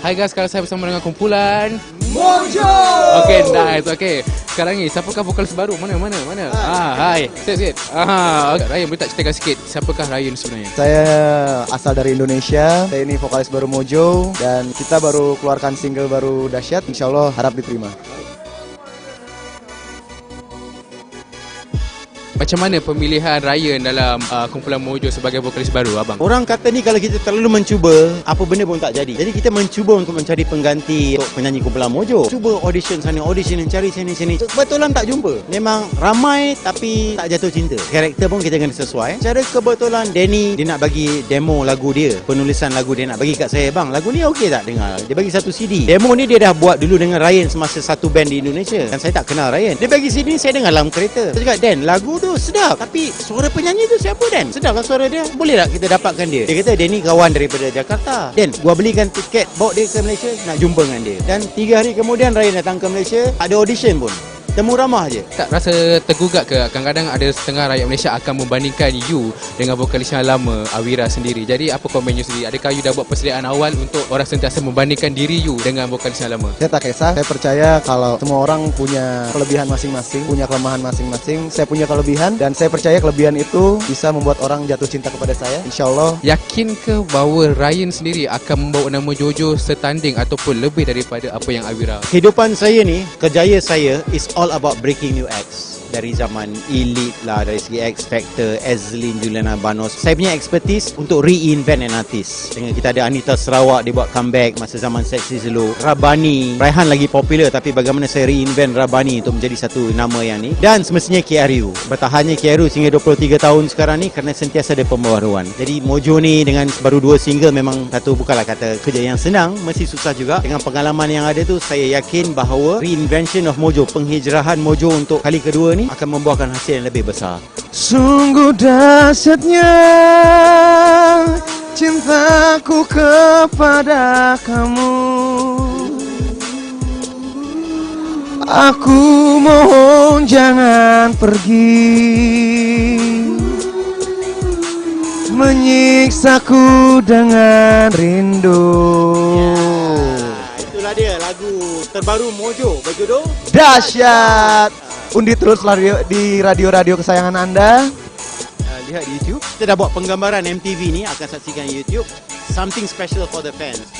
Hai guys, sekarang saya bersama dengan kumpulan Mojo! Okay, nice. Okay. Sekarang ni, siapakah vokalis baru? Mana, mana, mana? Ah, hai. Sikit, sikit. Ah, okay. Ryan, boleh tak ceritakan sikit siapakah Ryan sebenarnya? Saya asal dari Indonesia. Saya ini vokalis baru Mojo dan kita baru keluarkan single baru dahsyat. Insya Allah harap diterima. Macam mana pemilihan Ryan dalam uh, kumpulan Mojo sebagai vokalis baru, abang? Orang kata ni kalau kita terlalu mencuba, apa benda pun tak jadi. Jadi kita mencuba untuk mencari pengganti untuk penyanyi kumpulan Mojo. Cuba audition sana, audition cari sini sini. Kebetulan tak jumpa. Memang ramai tapi tak jatuh cinta. Karakter pun kita kena sesuai. Cara kebetulan Danny dia nak bagi demo lagu dia, penulisan lagu dia nak bagi kat saya, bang. Lagu ni okey tak dengar? Dia bagi satu CD. Demo ni dia dah buat dulu dengan Ryan semasa satu band di Indonesia. Dan saya tak kenal Ryan. Dia bagi CD saya dengar dalam kereta. Saya cakap, Dan, lagu tu sedap. Tapi suara penyanyi tu siapa Dan? Sedap lah suara dia. Boleh tak kita dapatkan dia? Dia kata, Danny kawan daripada Jakarta. Dan, gua belikan tiket bawa dia ke Malaysia nak jumpa dengan dia. Dan tiga hari kemudian Ryan datang ke Malaysia. Ada audition pun. Temu ramah je. Tak rasa tergugat ke? Kadang-kadang ada setengah rakyat Malaysia akan membandingkan you dengan vokalis yang lama, Awira sendiri. Jadi apa komen you sendiri? Adakah you dah buat persediaan awal untuk orang sentiasa membandingkan diri you dengan vokalis yang lama? Saya tak kisah. Saya percaya kalau semua orang punya kelebihan masing-masing, punya kelemahan masing-masing. Saya punya kelebihan dan saya percaya kelebihan itu bisa membuat orang jatuh cinta kepada saya. Insya Allah Yakin ke bahawa Ryan sendiri akan membawa nama Jojo setanding ataupun lebih daripada apa yang Awira? Kehidupan saya ni, kerjaya saya is all about breaking new acts. Dari zaman Elite lah, dari segi X Factor, Azlin, Juliana Banos. Saya punya expertise untuk reinvent an artist. Dengan kita ada Anita Sarawak, dia buat comeback masa zaman Sexy Slow. Rabani, Raihan lagi popular tapi bagaimana saya reinvent Rabani untuk menjadi satu nama yang ni. Dan semestinya KRU. Bertahannya KRU sehingga 23 tahun sekarang ni kerana sentiasa ada pembaharuan. Jadi Mojo ni dengan baru dua single memang satu bukanlah kata kerja yang senang, mesti susah juga. Dengan pengalaman yang ada tu saya yakin bahawa reinvention of Mojo, penghijrahan Mojo untuk kali kedua ni akan membuahkan hasil yang lebih besar. Sungguh dahsyatnya cintaku kepada kamu. Aku mohon jangan pergi. Menyiksaku dengan rindu. Itulah dia lagu terbaru Mojo berjudul Dahsyat Undi terus radio- di radio-radio kesayangan Anda uh, lihat di YouTube. Kita dah buat penggambaran MTV ni akan saksikan YouTube. Something special for the fans.